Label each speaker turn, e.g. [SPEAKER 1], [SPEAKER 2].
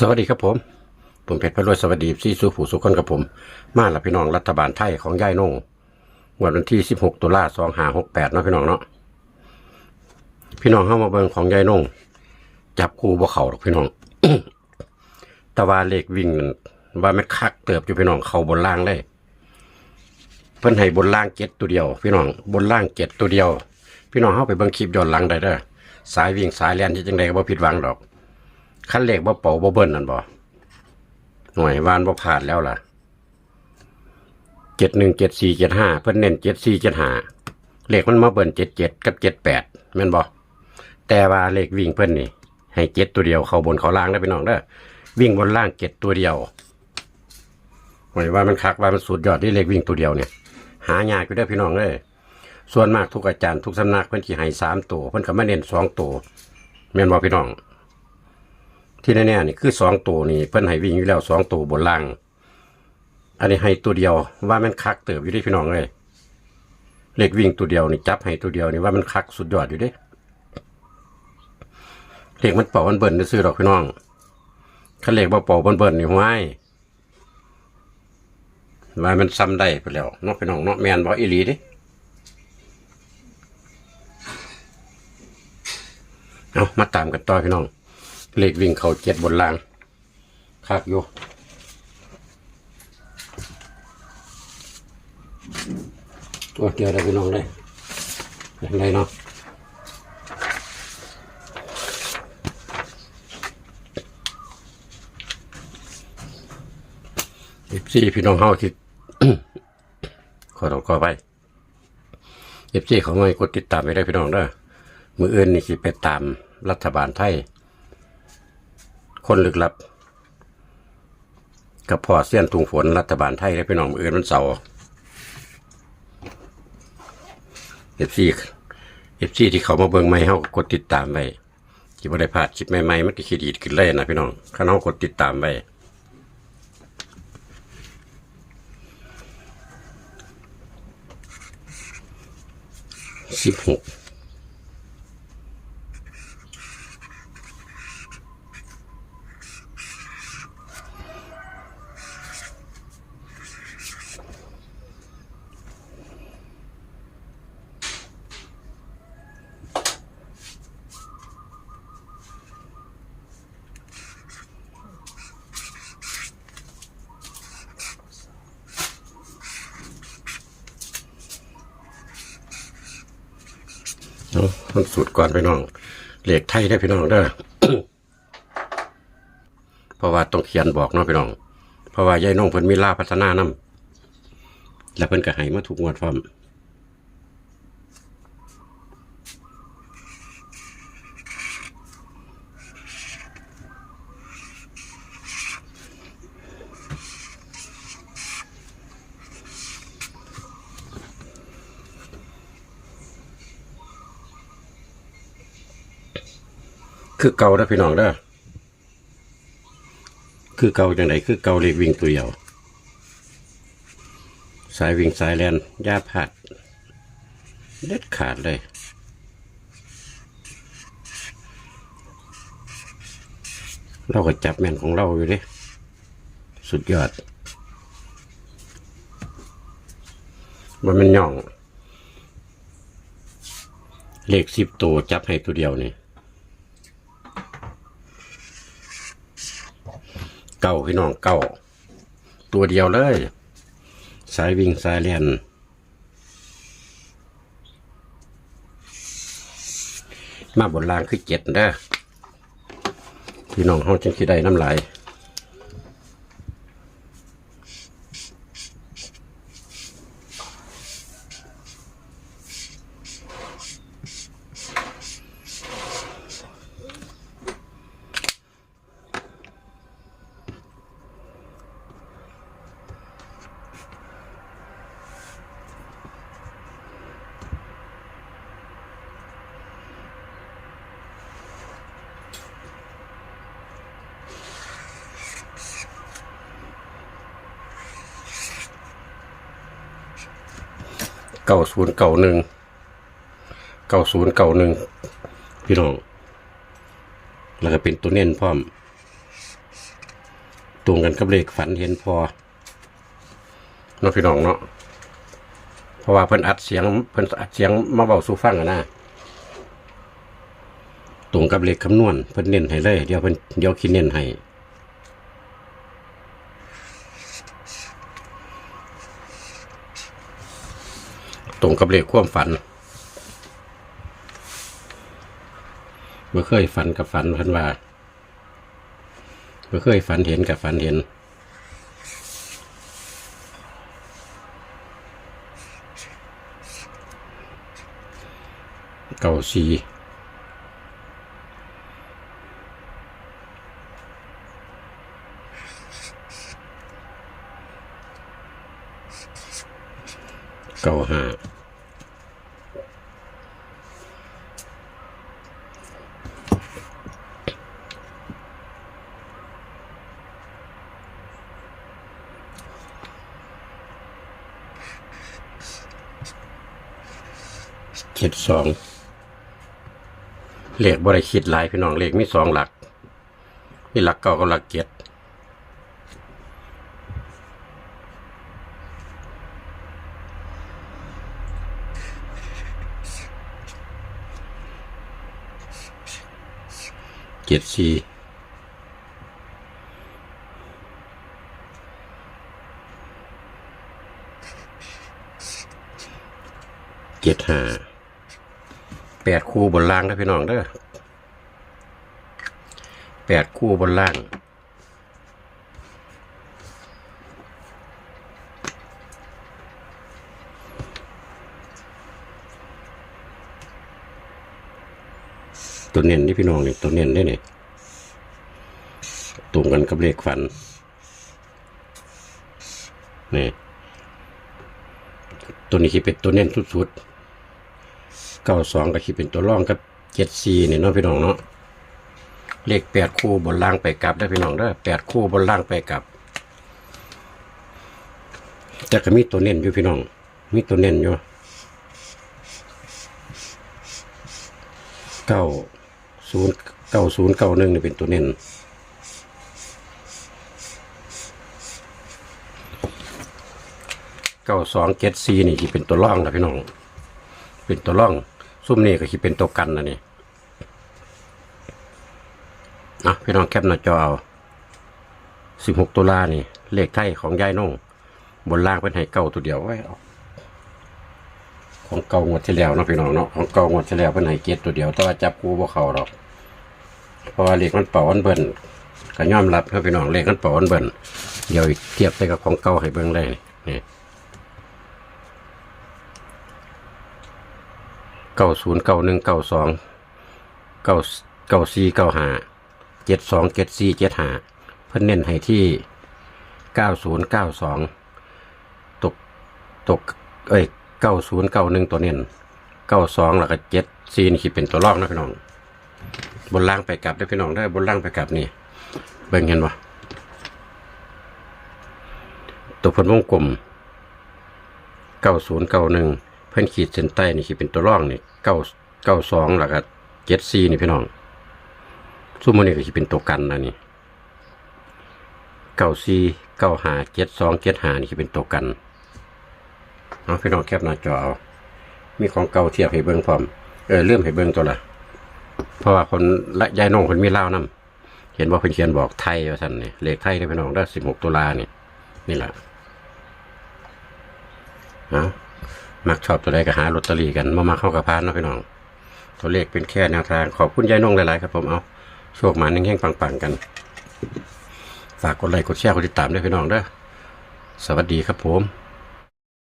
[SPEAKER 1] สวัสดีครับผม ผมเพชรพระรวยสวัสดีซี่สู้ผู้สุขคนกับผม มาละพี่น้องรัฐบาลไทยของย่ายนงงวดวันที่ 16 ตุลาสองหาหกแปดเนาะพี่น้องเนาะ พี่น้องเข้ามาเบิ่งของย่ายนงจับคู่บ่เข่าหรอกพี่น้อง ตะวาเลขวิ่งนั่นว่าไม่คักเติบอยู่พี่น้อง เข้าบนล่างเลยเพิ่นให้บนล่างเจ็ดตัวเดียว พี่น้องบนล่างเจ็ดตัวเดียว พี่น้องเข้าไปเบิ่งคลิปย้อนหลังได้เด้อสายวิ่งสายแลนที่จังใดก็บ่ผิดหวังดอก คันเลขบ่เป่าบ่เบิ้นนั่นบ่หน่วยวานบ่ผ่านแล้วล่ะเจ็ดหนึ่งเจ็ดสี่เจ็ดห้าเพิ่นเน้นเจ็ดสี่เจ็ดห้าเลขมันมาเบิ้นเจ็ดเจ็ดกับเจ็ดแปดแม่นบ่แต่ว่าเลขวิ่งเพิ่นนี่ ให้เจ็ดตัวเดียวเข้าบนเข้าล่างได้อพี่น้องเด้อวิ่งบนล่างเจ็ดตัวเดียวหน่วยว่ามันคักว่ามันสุดยอดที่เลขวิ่งตัวเดียวเนี่ย หายากอยู่ได้อพี่น้องเด้อส่วนมากทุกอาจารย์ทุกสำนักเพิ่นสิให้สามตัวเพิ่นก็มาเน้นสองตัวแม่นบ่พี่น้อง ที่แน่ๆนี่คือสองตัวนี่เพิ่นให้วิ่งอยู่แล้วสองตัวบนล่าง อันนี้ให้ตัวเดียวว่ามันคักเติบอยู่ที่พี่น้องเลยเลขวิ่งตัวเดียวนี่จับให้ตัวเดียวนี่ว่ามันคักสุดยอดอยู่เด้เลขมันเป่ามันเบิ่นซื้อดอกพี่น้องคันเลขบ่เป่ามันเบิ่นนี่ห้วยว่ามันซ้ำได้ไปแล้วเนาะพี่น้องเนาะแมนบ่อีหลีดิเอามาตามกันต่อพี่น้อง เลขวิ่งเขาเจ็ดบนล่างคักอยู่ตัวเดียวได้พี่น้องเลยอะไรเนาะสิบสี่พี่น้องเฮาที่ขอต้องขอไปเอฟซีเขาไม่กดติดตามไปได้พี่น้องเด้อมืออื่นนี่สิไปตามรัฐบาลไทย คนลึกลับ กับพ่อเสี้ยนทุงฝนรัฐบาลไทยและพี่น้องมืออื่นวันเสาร์เอฟซีเอฟซีที่เขามาเบิ่งไม่เฮากดติดตามไว้ที่บ่ได้พลาดคลิปใหม่ๆมันก็คิดดีขึ้นเลยนะพี่น้องข้าเฮากดติดตามไว้สิบหก มันสูตรก่อนไปน้องเหล็กไทยได้พี่น้องเด้อเพราะว่าต้องเขียนบอกเนาะพี่น้อง เพราะว่ายายน้องเพิ่นมีลาพัฒนานำแล้วเพิ่นก็ให้มาถูกงวดพร้อม คือเก่าเด้อพี่น้องเด้อคือเก่าจังไดคือเก่าเล็กวิ่งตัวเดียวสายวิ่งสายแลนย่าผัดเด็ดขาดเลยเราก็จับแม่นของเราอยู่ดิสุดยอด มันมันย่อง เลขสิบตัวจับให้ตัวเดียวนี่ เก้าพี่น้องเก้าตัวเดียวเลย สายวิ่งสายเลียนมาบนรางคือเจ็ดเด้อพี่น้องห้องจังที่ได้น้ำลาย เก้าศูนย์เก้าหนึ่งเก้าศูนย์เก้าหนึ่งพี่น้อง แล้วก็เป็นตัวเน้นพร้อม ตรงกันกับเลขฝันเห็นพอเนาะพี่น้องเนาะเพราะว่าเพิ่นอัดเสียงเพิ่นอัดเสียงมาเบาสู่ฟังอะนะตรงกับเลขคำนวณเพิ่นเน้นให้เลย เดี๋ยวเพิ่นเดี๋ยวคิดเน้นให้ รงกับเลขความฝันเมื่อเคยฝันกับฝันพิ่นว่าไม่เคยฝันเห็นกับฝันเห็น เก่าสีเก่าห้า เจ็ดสองเลขบริคิดหลายพี่น้องเลขมีสองหลัก มีหลักเก้ากับหลักเจ็ดเจ็ดสี่เจ็ดห้า แปดคู่บนล่างนะพี่น้องเด้อแปดคู่บนล่าง ตัวเน้นนี่พี่น้องนี่ตัวเน้นได้เนี่ยตรงกันกับเลขฝัน นี่ ตัวนี้คิดเป็นตัวเน้นสุดๆ เก้าสองก็คิดเป็นตัวร่องกับเจ็ดสี่เนี่เนาะพี่น้องเนาะเลขแปดคู่บนล่างไปกลับได้พี่น้องเด้แปดคู่บนล่างไปกลับ แต่ก็มีตัวเน้นอยู่พี่น้อง มีตัวเน้นอยู่เก้าศูนย์เก้าศูนย์เก้าหนึ่งนี่เป็นตัวเน้นเก้าสองเจ็ดสี่นี่ที่เป็นตัวร่องนะพี่น้อง เป็นตัวร่อง ซุ่มนี่ก็ที่เป็นตัวกันนะนี่นะพี่น้องแคปหน้าจอเอาสิบหกตุลานี่ เลขไทยของยายน้องบนล่างเป็นให้เก้าตัวเดียวไว้ของเก่างวดที่แล้วเนาะพี่น้องเนาะของเก่างวดที่แล้วเป็นให้เกียรตัวเดียว แต่ว่าจับคู่บ่เขาดอกเพราะว่าเลขมันเป่าอันเบิ่นก็ยอมรับครับพี่น้องเลขมันเป่าอันเบิ่นเดี๋ยวเทียบไปกับของเก่าให้เบิ่งเลยนี่ เก้าศูนย์เก้าหนึ่งเก้าสองเก้าเก้าสี่เก้าห้าเจ็ดสองเจ็ดสี่เจ็ดห้าเพิ่นเน้นให้ที่เก้าศูนย์เก้าสองตกตกเอ้ยเก้าศูนย์เก้าหนึ่งตัวเน้นเก้าสองแล้วก็เจ็ดสี่นี่คิดเป็นตัวลอกนะพี่น้อง บนล่างไปกลับได้พี่น้องได้บนล่างไปกลับนี่เบิ่งเห็นบ่ตัวเพิ่นวงกลมเก้าศูนย์เก้าหนึ่ง พิ่นขีดเส้นใต้นี่คือเป็นตัวร่องนี่เก้าเก้าสองแล้วก็เจ็ดสี่นี่พี่น้องซุ่มมันนี่ก็คือเป็นตัวกันนะนี่เก้าสี่เก้าหาเจ็ดสองเจ็ดหานี่คือเป็นตัวกันเอาพี่น้องแคปหน้าจอเอามีของเก่าเทียบให้เบิ่งพร้อมเออเริ่มให้เบิ่งตัวละเพราะว่าคนละยายน้องคนมีเล่านํเห็นว่าเพิ่นเขียนบอกไทยว่าซั่นนี่เลขไทยได้พี่น้องได้สิบหกตุลานี่นี่แหละเอา มักชอบตัวใดก็หาลอตเตอรี่กันมามาเข้ากับพานเนาะพี่น้อง ตัวเลขเป็นแค่แนวทาง ขอบคุณยายน้องหลายๆครับผมเอาโชคมาแห้งๆปังๆกัน ฝากกดไลค์กดแชร์กดติดตามด้วยพี่น้องเด้อสวัสดีครับผม